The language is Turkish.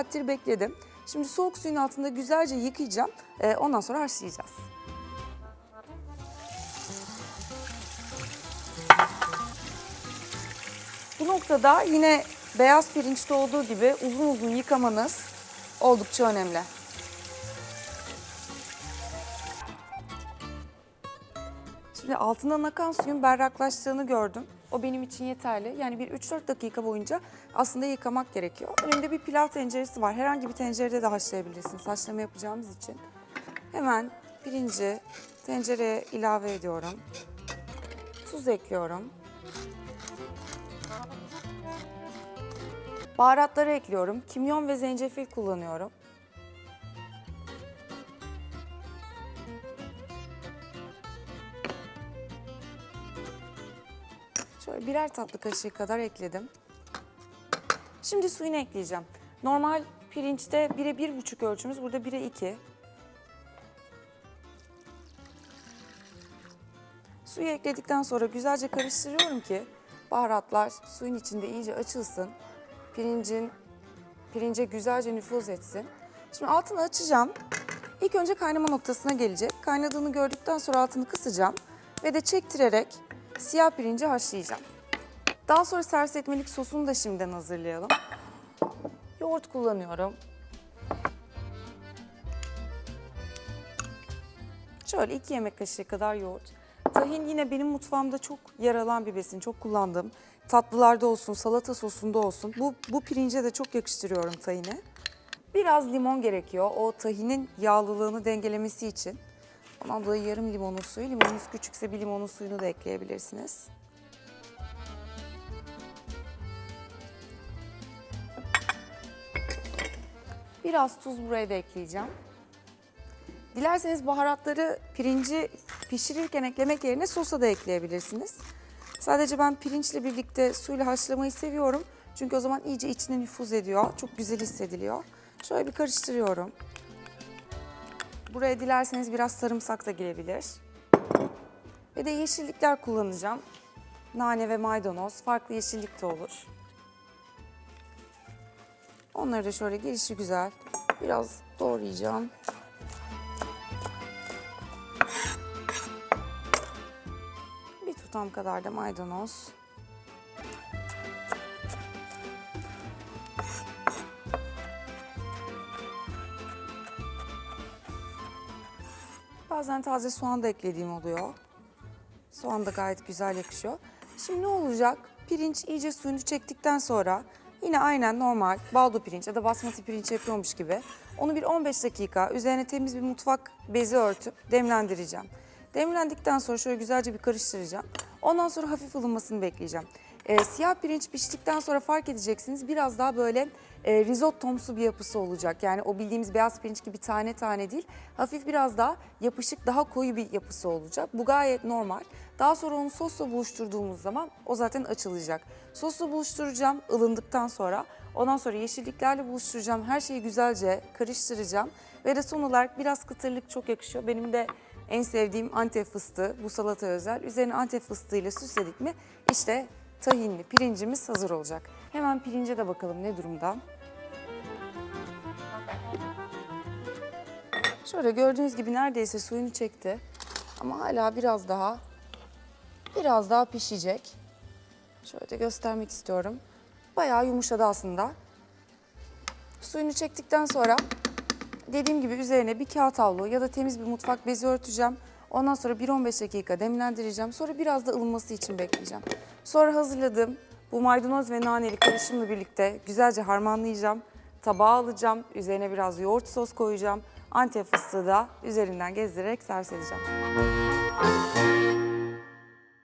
saattir bekledim. Şimdi soğuk suyun altında güzelce yıkayacağım. Ee, ondan sonra haşlayacağız. Bu noktada yine beyaz pirinçte olduğu gibi uzun uzun yıkamanız oldukça önemli. Şimdi altından akan suyun berraklaştığını gördüm. O benim için yeterli. Yani bir 3-4 dakika boyunca aslında yıkamak gerekiyor. Önümde bir pilav tenceresi var. Herhangi bir tencerede de haşlayabilirsiniz haşlama yapacağımız için. Hemen pirinci tencereye ilave ediyorum. Tuz ekliyorum. Baharatları ekliyorum. Kimyon ve zencefil kullanıyorum. Şöyle birer tatlı kaşığı kadar ekledim. Şimdi suyunu ekleyeceğim. Normal pirinçte 1'e 1,5 ölçümüz, burada 1'e 2. Suyu ekledikten sonra güzelce karıştırıyorum ki baharatlar suyun içinde iyice açılsın. Pirincin pirince güzelce nüfuz etsin. Şimdi altını açacağım. İlk önce kaynama noktasına gelecek. Kaynadığını gördükten sonra altını kısacağım ve de çektirerek siyah pirinci haşlayacağım. Daha sonra servis etmelik sosunu da şimdiden hazırlayalım. Yoğurt kullanıyorum. Şöyle iki yemek kaşığı kadar yoğurt. Tahin yine benim mutfağımda çok yer alan bir besin. Çok kullandığım. Tatlılarda olsun, salata sosunda olsun. Bu, bu pirince de çok yakıştırıyorum tahini. Biraz limon gerekiyor o tahinin yağlılığını dengelemesi için. Ondan dolayı yarım limonun suyu, limonunuz küçükse bir limonun suyunu da ekleyebilirsiniz. Biraz tuz buraya da ekleyeceğim. Dilerseniz baharatları pirinci pişirirken eklemek yerine sosa da ekleyebilirsiniz. Sadece ben pirinçle birlikte suyla haşlamayı seviyorum. Çünkü o zaman iyice içine nüfuz ediyor. Çok güzel hissediliyor. Şöyle bir karıştırıyorum. Buraya dilerseniz biraz sarımsak da girebilir. Ve de yeşillikler kullanacağım. Nane ve maydanoz. Farklı yeşillik de olur. Onları da şöyle gelişi güzel biraz doğrayacağım. Bir tutam kadar da maydanoz. Bazen taze soğan da eklediğim oluyor. Soğan da gayet güzel yakışıyor. Şimdi ne olacak? Pirinç iyice suyunu çektikten sonra yine aynen normal baldo pirinç ya da basmati pirinç yapıyormuş gibi onu bir 15 dakika üzerine temiz bir mutfak bezi örtüp demlendireceğim. Demlendikten sonra şöyle güzelce bir karıştıracağım. Ondan sonra hafif ılınmasını bekleyeceğim. Ee, siyah pirinç piştikten sonra fark edeceksiniz biraz daha böyle e, risottomsu bir yapısı olacak. Yani o bildiğimiz beyaz pirinç gibi tane tane değil. Hafif biraz daha yapışık, daha koyu bir yapısı olacak. Bu gayet normal. Daha sonra onu sosla buluşturduğumuz zaman o zaten açılacak. Sosla buluşturacağım ılındıktan sonra. Ondan sonra yeşilliklerle buluşturacağım. Her şeyi güzelce karıştıracağım. Ve de son olarak biraz kıtırlık çok yakışıyor. Benim de en sevdiğim antep fıstığı bu salata özel. Üzerine antep fıstığıyla süsledik mi işte tahinli pirincimiz hazır olacak. Hemen pirince de bakalım ne durumda. Şöyle gördüğünüz gibi neredeyse suyunu çekti. Ama hala biraz daha biraz daha pişecek. Şöyle göstermek istiyorum. Bayağı yumuşadı aslında. Suyunu çektikten sonra dediğim gibi üzerine bir kağıt havlu ya da temiz bir mutfak bezi örteceğim. Ondan sonra 1-15 dakika demlendireceğim. Sonra biraz da ılması için bekleyeceğim. Sonra hazırladığım bu maydanoz ve naneli karışımla birlikte güzelce harmanlayacağım. Tabağa alacağım. Üzerine biraz yoğurt sos koyacağım. Antep fıstığı da üzerinden gezdirerek servis edeceğim.